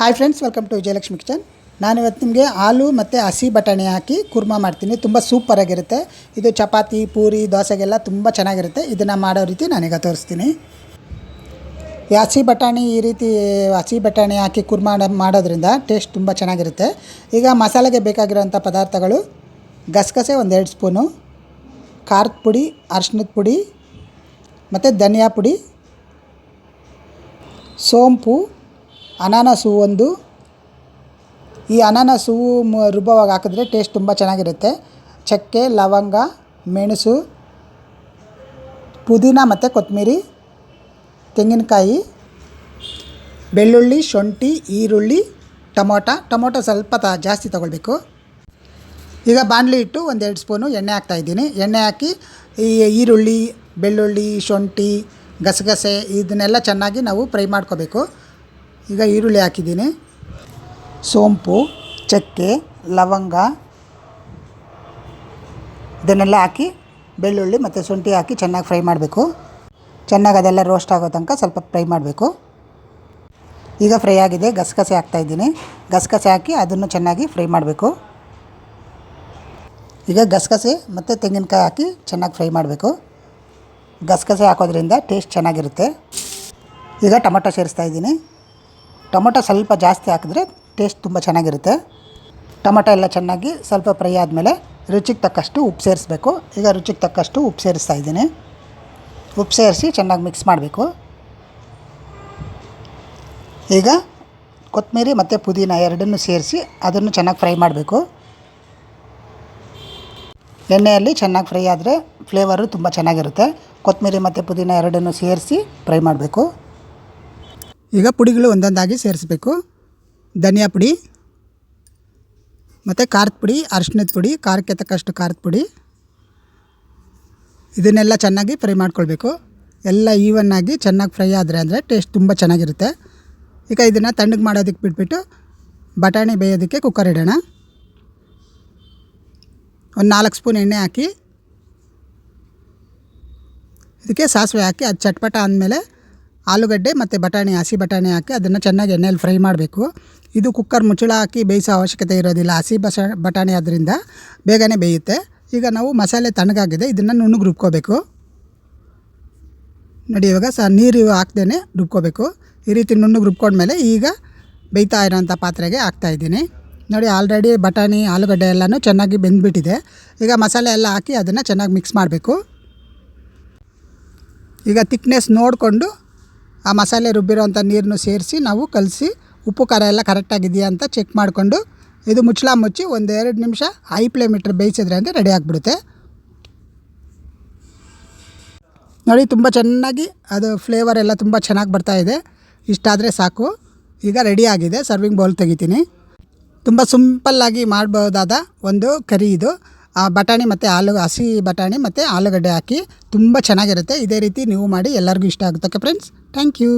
Hi friends welcome to Vijayalakshmi kitchen ನಾನು ಇವತ್ತು ನಿಮಗೆ ಆಲೂ ಮತ್ತು ಹಸಿ ಬಟಾಣಿ ಹಾಕಿ ಕುರ್ಮಾ ಮಾಡ್ತೀನಿ. ತುಂಬ ಸೂಪರಾಗಿರುತ್ತೆ ಇದು ಚಪಾತಿ, ಪೂರಿ, ದೋಸೆಗೆಲ್ಲ ತುಂಬ ಚೆನ್ನಾಗಿರುತ್ತೆ. ಇದನ್ನು ಮಾಡೋ ರೀತಿ ನಾನೀಗ ತೋರಿಸ್ತೀನಿ. ಈ ಹಸಿ ಬಟಾಣಿ, ಈ ರೀತಿ ಹಸಿ ಬಟಾಣಿ ಹಾಕಿ ಕುರ್ಮಾ ಮಾಡೋದ್ರಿಂದ ಟೇಸ್ಟ್ ತುಂಬ ಚೆನ್ನಾಗಿರುತ್ತೆ. ಈಗ ಮಸಾಲೆಗೆ ಬೇಕಾಗಿರೋಂಥ ಪದಾರ್ಥಗಳು ಗಸಗಸೆ ಒಂದೆರಡು ಸ್ಪೂನು, ಖಾರದ ಪುಡಿ ಅರ್ಶಿನದ ಪುಡಿ, ಮತ್ತು ಧನಿಯಾ ಪುಡಿ, ಸೋಂಪು ಅನಾನಸು ಒಂದು. ಈ ಅನಾನಸ್ ಮ- ರುಬ್ಬವಾಗಿ ಹಾಕಿದ್ರೆ ಟೇಸ್ಟ್ ತುಂಬ ಚೆನ್ನಾಗಿರುತ್ತೆ. ಚಕ್ಕೆ, ಲವಂಗ, ಮೆಣಸು, ಪುದೀನ ಮತ್ತು ಕೊತ್ತಂಬರಿ ತೆಂಗಿನಕಾಯಿ, ಬೆಳ್ಳುಳ್ಳಿ, ಶುಂಠಿ, ಈರುಳ್ಳಿ, ಟೊಮೊಟ. ಟೊಮೊಟೊ ಸ್ವಲ್ಪ ತ ಜಾಸ್ತಿ ತೊಗೊಳ್ಬೇಕು. ಈಗ ಬಾಣಲಿ ಇಟ್ಟು ಒಂದೆರಡು ಸ್ಪೂನು ಎಣ್ಣೆ ಹಾಕ್ತಾಯಿದ್ದೀನಿ ಎಣ್ಣೆ ಹಾಕಿ ಈ ಈರುಳ್ಳಿ, ಬೆಳ್ಳುಳ್ಳಿ, ಶುಂಠಿ, ಗಸಗಸೆ, ಇದನ್ನೆಲ್ಲ ಚೆನ್ನಾಗಿ ನಾವು ಫ್ರೈ ಮಾಡ್ಕೋಬೇಕು. ಈಗ ಈರುಳ್ಳಿ ಹಾಕಿದ್ದೀನಿ. ಸೋಂಪು, ಚಕ್ಕೆ, ಲವಂಗ. ಇದನ್ನೆಲ್ಲ ಹಾಕಿ ಬೆಳ್ಳುಳ್ಳಿ ಮತ್ತು ಶುಂಠಿ ಹಾಕಿ ಚೆನ್ನಾಗಿ ಫ್ರೈ ಮಾಡಬೇಕು. ಚೆನ್ನಾಗಿ ಅದೆಲ್ಲ ರೋಸ್ಟ್ ಆಗೋ ತನಕ ಸ್ವಲ್ಪ ಫ್ರೈ ಮಾಡಬೇಕು. ಈಗ ಫ್ರೈ ಆಗಿದೆ, ಗಸಗಸೆ ಹಾಕ್ತಾಯಿದ್ದೀನಿ ಗಸಗಸೆ ಹಾಕಿ ಅದನ್ನು ಚೆನ್ನಾಗಿ ಫ್ರೈ ಮಾಡಬೇಕು. ಈಗ ಗಸಗಸೆ ಮತ್ತು ತೆಂಗಿನಕಾಯಿ ಹಾಕಿ ಚೆನ್ನಾಗಿ ಫ್ರೈ ಮಾಡಬೇಕು. ಗಸಗಸೆ ಹಾಕೋದ್ರಿಂದ ಟೇಸ್ಟ್ ಚೆನ್ನಾಗಿರುತ್ತೆ. ಈಗ ಟೊಮೊಟೊ ಸೇರಿಸ್ತಾ ಇದ್ದೀನಿ. ಟೊಮೊಟೊ ಸ್ವಲ್ಪ ಜಾಸ್ತಿ ಹಾಕಿದ್ರೆ ಟೇಸ್ಟ್ ತುಂಬ ಚೆನ್ನಾಗಿರುತ್ತೆ. ಟೊಮೊಟೊ ಎಲ್ಲ ಚೆನ್ನಾಗಿ ಸ್ವಲ್ಪ ಫ್ರೈ ಆದಮೇಲೆ ರುಚಿಗೆ ತಕ್ಕಷ್ಟು ಉಪ್ಪು ಸೇರಿಸ್ಬೇಕು. ಈಗ ರುಚಿಗೆ ತಕ್ಕಷ್ಟು ಉಪ್ಪು ಸೇರಿಸ್ತಾ ಇದ್ದೀನಿ. ಉಪ್ಪು ಸೇರಿಸಿ ಚೆನ್ನಾಗಿ ಮಿಕ್ಸ್ ಮಾಡಬೇಕು. ಈಗ ಕೊತ್ತಂಬರಿ ಮತ್ತು ಪುದೀನ ಎರಡನ್ನೂ ಸೇರಿಸಿ ಅದನ್ನು ಚೆನ್ನಾಗಿ ಫ್ರೈ ಮಾಡಬೇಕು. ಎಣ್ಣೆಯಲ್ಲಿ ಚೆನ್ನಾಗಿ ಫ್ರೈ ಆದರೆ ಫ್ಲೇವರು ತುಂಬ ಚೆನ್ನಾಗಿರುತ್ತೆ. ಕೊತ್ತಂಬರಿ ಮತ್ತು ಪುದೀನ ಎರಡನ್ನೂ ಸೇರಿಸಿ ಫ್ರೈ ಮಾಡಬೇಕು. ಈಗ ಪುಡಿಗಳು ಒಂದೊಂದಾಗಿ ಸೇರಿಸಬೇಕು. ಧನಿಯಾ ಪುಡಿ, ಮತ್ತು ಖಾರದ ಪುಡಿ, ಅರಿಶಿಣದ ಪುಡಿ, ಖಾರಕ್ಕೆ ತಕ್ಕಷ್ಟು ಖಾರದ ಪುಡಿ. ಇದನ್ನೆಲ್ಲ ಚೆನ್ನಾಗಿ ಫ್ರೈ ಮಾಡ್ಕೊಳ್ಬೇಕು. ಎಲ್ಲ ಈವನ್ನಾಗಿ ಚೆನ್ನಾಗಿ ಫ್ರೈ ಆದರೆ ಅಂದರೆ ಟೇಸ್ಟ್ ತುಂಬ ಚೆನ್ನಾಗಿರುತ್ತೆ. ಈಗ ಇದನ್ನು ತಣ್ಣಗೆ ಮಾಡೋದಕ್ಕೆ ಬಿಟ್ಬಿಟ್ಟು ಬಟಾಣಿ ಬೇಯೋದಕ್ಕೆ ಕುಕ್ಕರ್ ಇಡೋಣ. ಒಂದು ನಾಲ್ಕು ಸ್ಪೂನ್ ಎಣ್ಣೆ ಹಾಕಿ, ಇದಕ್ಕೆ ಸಾಸಿವೆ ಹಾಕಿ, ಅದು ಚಟ್ಪಟ ಅಂದಮೇಲೆ ಆಲೂಗಡ್ಡೆ ಮತ್ತು ಬಟಾಣಿ, ಹಸಿ ಬಟಾಣಿ ಹಾಕಿ ಅದನ್ನು ಚೆನ್ನಾಗಿ ಎಣ್ಣೆಯಲ್ಲಿ ಫ್ರೈ ಮಾಡಬೇಕು. ಇದು ಕುಕ್ಕರ್ ಮುಚ್ಚಳ ಹಾಕಿ ಬೇಯಿಸೋ ಅವಶ್ಯಕತೆ ಇರೋದಿಲ್ಲ. ಹಸಿ ಬಸ, ಬಟಾಣಿ ಆದ್ದರಿಂದ ಬೇಗನೆ ಬೇಯುತ್ತೆ. ಈಗ ನಾವು ಮಸಾಲೆ ತಣ್ಣಗಾಗಿದೆ. ಇದನ್ನು ನುಣ್ಣಗೆ ರುಬ್ಕೋಬೇಕು. ನೋಡಿ, ಇವಾಗ ಸಹ ನೀರು ಹಾಕ್ದೇ ರುಬ್ಕೋಬೇಕು. ಈ ರೀತಿ ನುಣ್ಣಗೆ ರುಬ್ಕೊಂಡ್ಮೇಲೆ ಈಗ ಬೇಯ್ತಾ ಇರೋಂಥ ಪಾತ್ರೆಗೆ ಹಾಕ್ತಾಯಿದ್ದೀನಿ ನೋಡಿ ಆಲ್ರೆಡಿ ಬಟಾಣಿ, ಆಲೂಗಡ್ಡೆ ಎಲ್ಲನೂ ಚೆನ್ನಾಗಿ ಬೆಂದ್ಬಿಟ್ಟಿದೆ. ಈಗ ಮಸಾಲೆ ಎಲ್ಲ ಹಾಕಿ ಅದನ್ನು ಚೆನ್ನಾಗಿ ಮಿಕ್ಸ್ ಮಾಡಬೇಕು. ಈಗ ತಿಕ್ನೆಸ್ ನೋಡಿಕೊಂಡು ಆ ಮಸಾಲೆ ರುಬ್ಬಿರೋವಂಥ ನೀರನ್ನು ಸೇರಿಸಿ ನಾವು ಕಲಸಿ ಉಪ್ಪು ಖಾರ ಎಲ್ಲ ಕರೆಕ್ಟಾಗಿದೆಯಾ ಅಂತ ಚೆಕ್ ಮಾಡಿಕೊಂಡು ಇದು ಮುಚ್ಚಳ ಮುಚ್ಚಿ ಒಂದೆರಡು ನಿಮಿಷ ಹೈ ಫ್ಲೇಮ್ ಇಟ್ಟರೆ ಬೇಯಿಸಿದ್ರೆ ಅಂದರೆ ರೆಡಿ ಆಗಿಬಿಡುತ್ತೆ. ನೋಡಿ ತುಂಬ ಚೆನ್ನಾಗಿ ಅದು ಫ್ಲೇವರ್ ಎಲ್ಲ ತುಂಬ ಚೆನ್ನಾಗಿ ಬರ್ತಾ ಇದೆ. ಇಷ್ಟಾದರೆ ಸಾಕು. ಈಗ ರೆಡಿ ಆಗಿದೆ. ಸರ್ವಿಂಗ್ ಬೌಲ್ ತೆಗಿತೀನಿ. ತುಂಬ ಸಿಂಪಲ್ಲಾಗಿ ಮಾಡ್ಬೋದಾದ ಒಂದು ಕರಿ ಇದು. ಆ ಬಟಾಣಿ ಮತ್ತು ಆಲೂ, ಹಸಿ ಬಟಾಣಿ ಮತ್ತು ಆಲೂಗಡ್ಡೆ ಹಾಕಿ ತುಂಬ ಚೆನ್ನಾಗಿರುತ್ತೆ. ಇದೇ ರೀತಿ ನೀವು ಮಾಡಿ ಎಲ್ಲರಿಗೂ ಇಷ್ಟ ಆಗುತ್ತೆ. Okay friends thank you